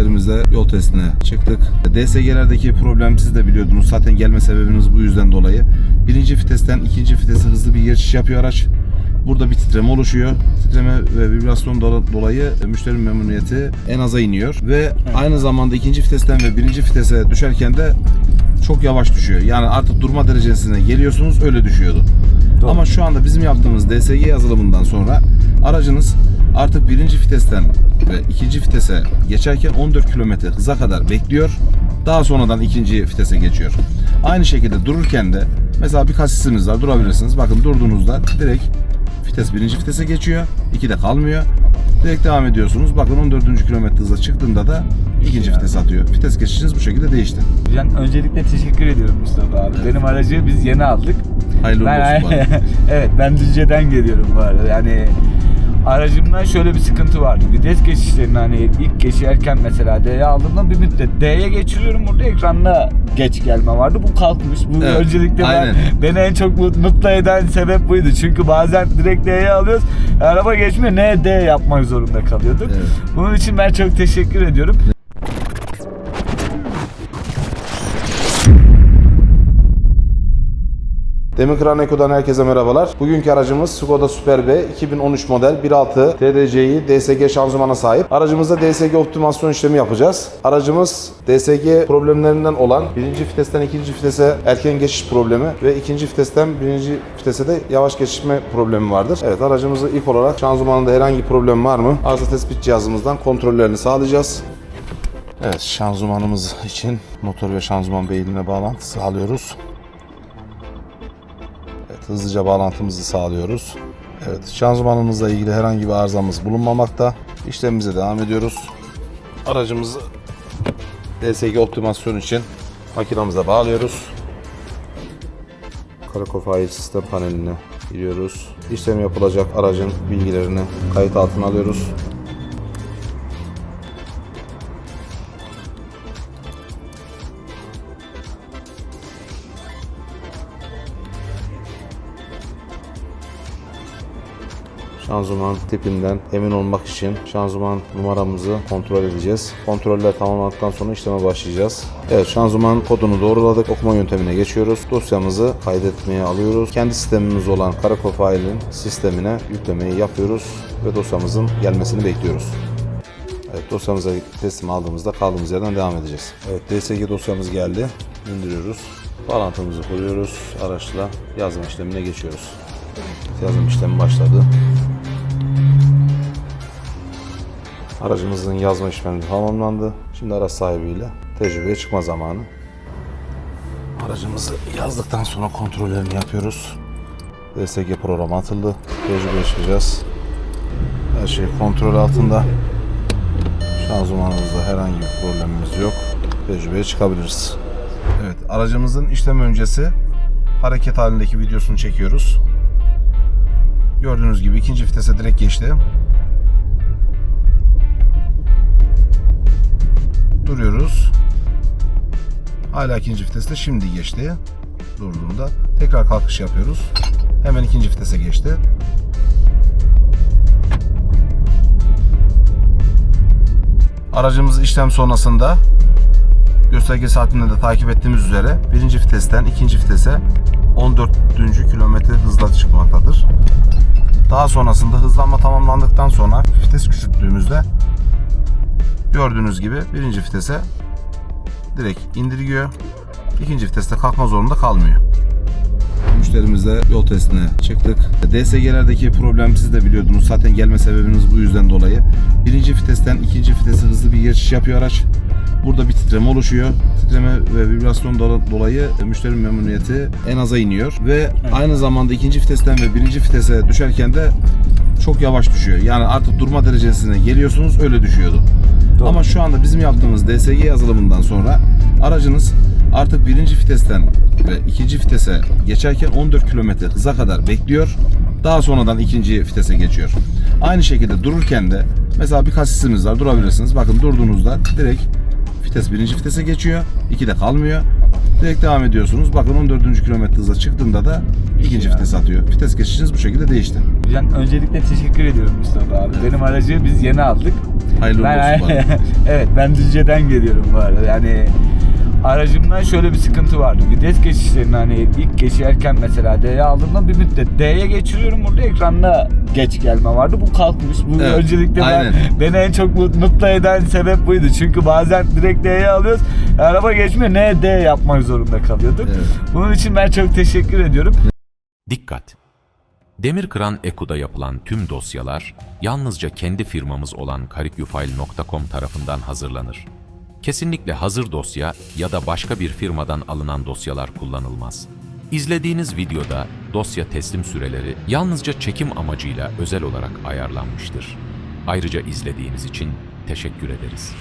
Müşterimizle yol testine çıktık. DSG'lerdeki problem siz de biliyordunuz. Zaten gelme sebebimiz bu yüzden dolayı. Birinci vitesten ikinci vitese hızlı bir geçiş yapıyor araç. Burada bir titreme oluşuyor. Titreme ve vibrasyon do- dolayı müşteri memnuniyeti en aza iniyor. Ve aynı zamanda ikinci vitesten ve birinci vitese düşerken de çok yavaş düşüyor. Yani artık durma derecesine geliyorsunuz öyle düşüyordu. Doğru. Ama şu anda bizim yaptığımız DSG yazılımından sonra aracınız artık birinci vitesten ve ikinci vitese geçerken 14 km hıza kadar bekliyor. Daha sonradan ikinci vitese geçiyor. Aynı şekilde dururken de mesela bir kasisiniz var durabilirsiniz. Bakın durduğunuzda direkt vites birinci vitese geçiyor. 2'de kalmıyor. Direkt devam ediyorsunuz. Bakın 14. kilometre hıza çıktığında da ikinci vites atıyor. Vites geçişiniz bu şekilde değişti. Ben öncelikle teşekkür ediyorum Mustafa abi. Benim aracı biz yeni aldık. Hayırlı Ben, olsun. evet ben Düzce'den geliyorum bu arada. Yani aracımda şöyle bir sıkıntı vardı. Vites geçişlerini hani ilk geçerken mesela D'ye aldığımda bir müddet D'ye geçiriyorum burada ekranda geç gelme vardı. Bu kalkmış. Bu Evet, öncelikle ben, aynen. beni en çok mut- mutlu eden sebep buydu. Çünkü bazen direkt D'ye alıyoruz. Araba geçmiyor. Ne D yapmak zorunda kalıyorduk. Evet. Bunun için ben çok teşekkür ediyorum. Demir Kıran Eko'dan herkese merhabalar. Bugünkü aracımız Skoda Super B 2013 model 1.6 TDC'yi DSG şanzımana sahip. Aracımızda DSG optimasyon işlemi yapacağız. Aracımız DSG problemlerinden olan birinci vitesten ikinci vitese erken geçiş problemi ve ikinci vitesten birinci vitese de yavaş geçişme problemi vardır. Evet aracımızı ilk olarak şanzımanında herhangi problem var mı? Arıza tespit cihazımızdan kontrollerini sağlayacağız. Evet şanzımanımız için motor ve şanzıman beyinine bağlantı sağlıyoruz. Evet, hızlıca bağlantımızı sağlıyoruz. Evet, şanzımanımızla ilgili herhangi bir arızamız bulunmamakta. İşlemimize devam ediyoruz. Aracımızı DSG optimasyon için makinamıza bağlıyoruz. Karakol fail sistem paneline giriyoruz. İşlem yapılacak aracın bilgilerini kayıt altına alıyoruz. Şanzıman tipinden emin olmak için şanzıman numaramızı kontrol edeceğiz. Kontroller tamamlandıktan sonra işleme başlayacağız. Evet şanzıman kodunu doğruladık. Okuma yöntemine geçiyoruz. Dosyamızı kaydetmeye alıyoruz. Kendi sistemimiz olan Karakol File'in sistemine yüklemeyi yapıyoruz ve dosyamızın gelmesini bekliyoruz. Evet dosyamıza teslim aldığımızda kaldığımız yerden devam edeceğiz. Evet DSG dosyamız geldi. İndiriyoruz. Bağlantımızı kuruyoruz. Araçla yazım işlemine geçiyoruz. Yazım işlemi başladı. Aracımızın yazma işlemi tamamlandı. Şimdi araç sahibiyle tecrübeye çıkma zamanı. Aracımızı yazdıktan sonra kontrollerini yapıyoruz. DSG programı atıldı. Tecrübeye çıkacağız. Her şey kontrol altında. Şanzımanımızda herhangi bir problemimiz yok. Tecrübeye çıkabiliriz. Evet, aracımızın işlem öncesi hareket halindeki videosunu çekiyoruz. Gördüğünüz gibi ikinci vitese direkt geçti. Duruyoruz. Hala ikinci viteste şimdi geçti. Durduğunda tekrar kalkış yapıyoruz. Hemen ikinci vitese geçti. Aracımız işlem sonrasında gösterge saatinde de takip ettiğimiz üzere birinci vitesten ikinci vitese 14. kilometre hızla çıkmaktadır. Daha sonrasında hızlanma tamamlandıktan sonra vites küçülttüğümüzde gördüğünüz gibi birinci vitese direkt indirgiyor. İkinci viteste kalkma zorunda kalmıyor. Müşterimizle yol testine çıktık. DSG'lerdeki problem siz de biliyordunuz. Zaten gelme sebebimiz bu yüzden dolayı. Birinci vitesten ikinci vitese hızlı bir geçiş yapıyor araç. Burada bir titreme oluşuyor. Titreme ve vibrasyon do- dolayı müşteri memnuniyeti en aza iniyor. Ve aynı zamanda ikinci vitesten ve birinci vitese düşerken de çok yavaş düşüyor. Yani artık durma derecesine geliyorsunuz öyle düşüyordu. Doğru. Ama şu anda bizim yaptığımız DSG yazılımından sonra aracınız artık birinci vitesten ve ikinci vitese geçerken 14 km hıza kadar bekliyor. Daha sonradan ikinci vitese geçiyor. Aynı şekilde dururken de mesela bir kasisiniz var durabilirsiniz. Bakın durduğunuzda direkt vites birinci vitese geçiyor. 2'de kalmıyor. Direkt devam ediyorsunuz. Bakın 14. kilometre hıza çıktığında da ikinci Ya. vites atıyor. Vites geçişiniz bu şekilde değişti. Ben öncelikle teşekkür ediyorum Mustafa abi. Benim aracı biz yeni aldık. Hayırlı Ben, olsun evet ben Düzce'den geliyorum bu arada. Yani aracımda şöyle bir sıkıntı vardı. Vites geçişlerini hani ilk geçerken mesela D'ye aldığımda bir müddet D'ye geçiriyorum burada ekranda geç gelme vardı. Bu kalkmış. Bu Evet, öncelikle ben, aynen. beni en çok mut- mutlu eden sebep buydu. Çünkü bazen direkt D'ye alıyoruz. Araba geçmiyor. Ne D yapmak zorunda kalıyorduk. Evet. Bunun için ben çok teşekkür ediyorum. Dikkat! Demirkıran Eku'da yapılan tüm dosyalar yalnızca kendi firmamız olan karikyufile.com tarafından hazırlanır. Kesinlikle hazır dosya ya da başka bir firmadan alınan dosyalar kullanılmaz. İzlediğiniz videoda dosya teslim süreleri yalnızca çekim amacıyla özel olarak ayarlanmıştır. Ayrıca izlediğiniz için teşekkür ederiz.